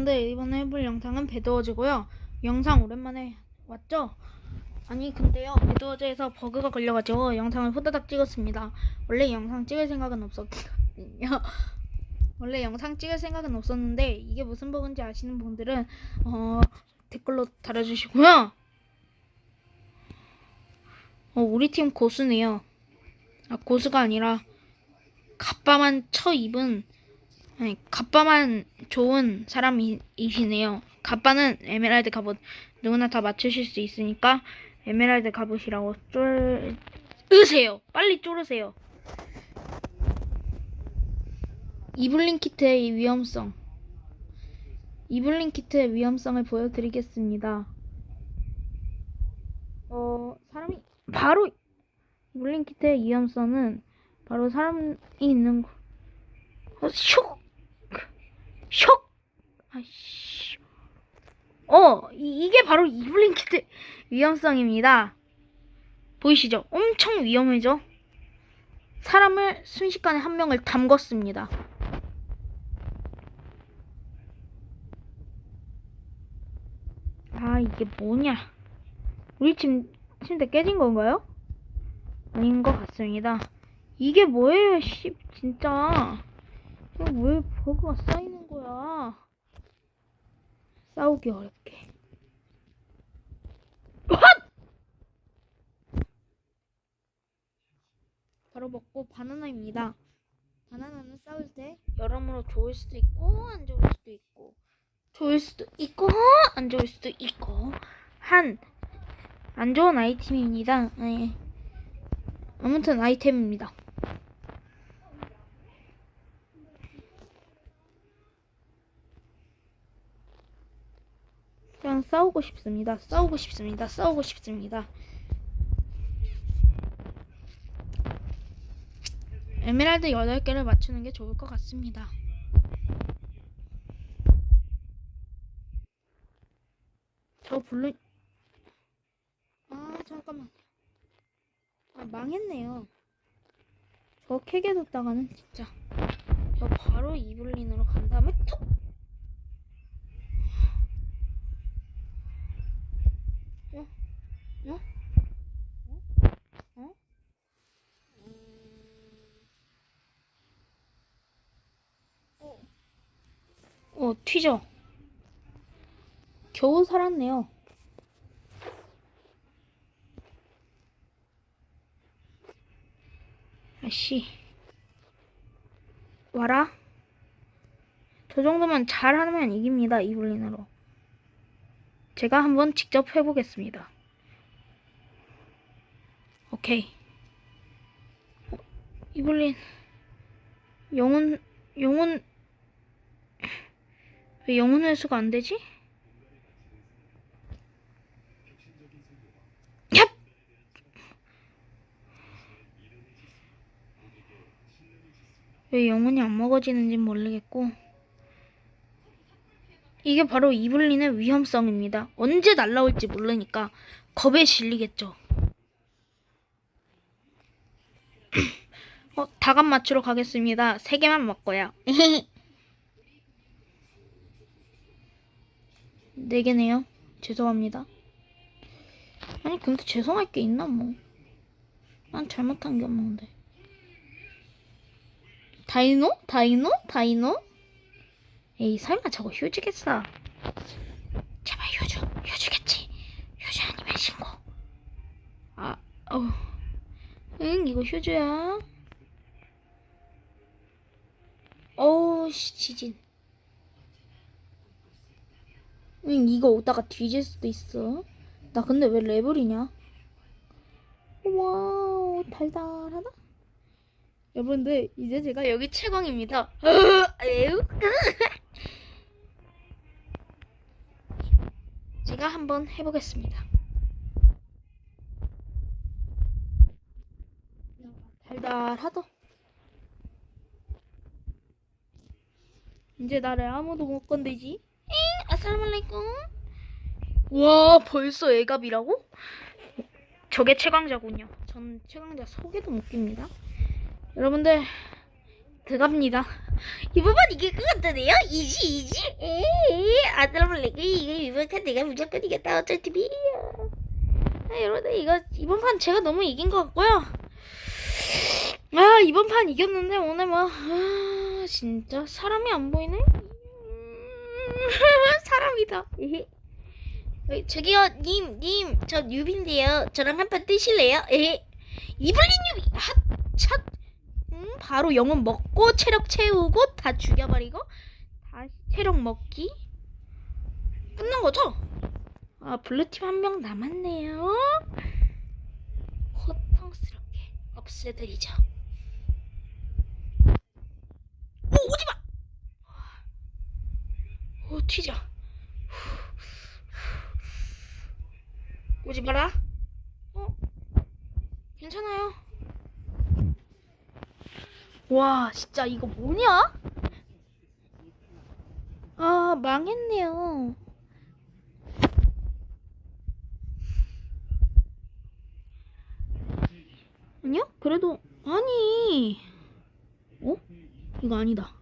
여러분들 이번에 해볼 영상은 배드워즈고요. 영상 오랜만에 왔죠? 아니 근데요 배드워즈에서 버그가 걸려가지고 영상을 후다닥 찍었습니다. 원래 영상 찍을 생각은 없었거든요. 원래 영상 찍을 생각은 없었는데 이게 무슨 버그인지 아시는 분들은 어, 댓글로 달아주시고요. 어, 우리 팀 고수네요. 아, 고수가 아니라 갑바만 쳐 입은 아니 갑바만 좋은 사람이시네요. 갑바는 에메랄드 갑옷 누구나 다 맞추실 수 있으니까 에메랄드 갑옷이라고 쫄 으세요. 빨리 쫄으세요. 이블린 키트의 위험성. 이블린 키트의 위험성을 보여드리겠습니다. 어 사람이 바로 이블린 키트의 위험성은 바로 사람이 있는 곳. 어, 슉! 슉! 아이씨. 어, 이, 이게 바로 이블링키트 위험성입니다. 보이시죠? 엄청 위험해져. 사람을 순식간에 한 명을 담궜습니다. 아, 이게 뭐냐. 우리 침, 침대 깨진 건가요? 아닌 것 같습니다. 이게 뭐예요, 씨, 진짜. 이거 왜 버그가 거야? 싸우기 어렵게. 헛! 바로 먹고 바나나입니다. 바나나는 싸울 때 여러모로 좋을 수도 있고 안 좋을 수도 있고 좋을 수도 있고 안 좋을 수도 있고 한 안 좋은 아이템입니다. 네. 아무튼 아이템입니다. 그냥 싸우고 싶습니다. 싸우고 싶습니다. 싸우고 싶습니다. 에메랄드 8개를 맞추는 게 좋을 것 같습니다. 저 블루 아 잠깐만 아 망했네요. 저 캐게 뒀다가는 진짜 저 바로 이블린으로 간 다음에 툭 어? 어? 어? 어, 어, 튀죠? 겨우 살았네요. 아씨. 와라. 저 정도면 잘하면 이깁니다, 이블린으로. 제가 한번 직접 해보겠습니다. 오케이. 어, 이블린. 영혼, 영혼, 왜 영혼 회수가 안 되지? 얍! 왜 영혼이 안 먹어지는지 모르겠고. 이게 바로 이블린의 위험성입니다. 언제 날라올지 모르니까 겁에 질리겠죠. 어, 다감 맞추러 가겠습니다. 세 개만 먹고요. 네 개네요. 죄송합니다. 아니 근데 죄송할 게 있나 뭐. 난 잘못한 게 없는데. 다이노? 다이노? 다이노? 에이 설마 저거 휴지겠어? 이거 휴주야. 어우 씨 지진. 응 이거 오다가 뒤질 수도 있어. 나 근데 왜 레벨이냐? 와우 달달하다. 여러분들 이제 제가 여기 최강입니다. 에휴. 제가 한번 해보겠습니다. 달달하다. 이제 나를 아무도 못 건드지. 엥, 아살말레이쿰. 와, 벌써 애갑이라고? 저게 최강자군요. 전 최강자 소개도 못 깁니다. 여러분들 들어갑니다. 이 부분 이길 것 같은데요? 이지 이지. 내게 이거 이번 판 내가 무조건 이겼다 어쩔 TV. 아, 여러분들 이거 이번 판 제가 너무 이긴 것 같고요. 아 이번 판 이겼는데 오늘 뭐 아, 진짜 사람이 안 보이네. 음, 사람이다. 어, 저기요 님 님 저 뉴비인데요. 저랑 한 판 뜨실래요? 에헤. 이블린 뉴비 핫샷. 음 바로 영혼 먹고 체력 채우고 다 죽여버리고 다시 체력 먹기. 끝난 거죠? 아 블루팀 한 명 남았네요. 고통스럽게 없애드리죠. 오 오지 마. 오 튀자. 오지 마라. 어? 괜찮아요. 와 진짜 이거 뭐냐? 아 망했네요. 아니요? 그래도 아니. 어? 이거 아니다.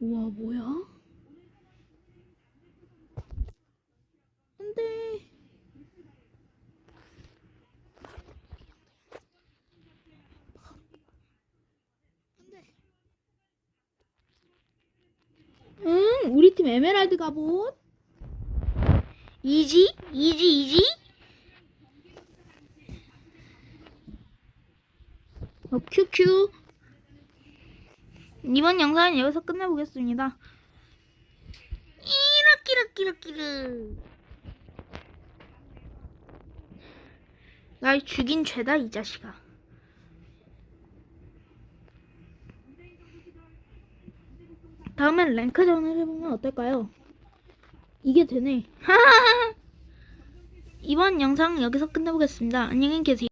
우와 뭐야? 안돼. 응, 우리 팀 에메랄드 갑옷. 이지, 이지, 이지. 어, 큐큐. 이번 영상은 여기서 끝내보겠습니다. 이렇기르기르기르. 날 죽인 죄다 이 자식아. 다음엔 랭크전을 해보면 어떨까요? 이게 되네. 이번 영상 여기서 끝내보겠습니다. 안녕히 계세요.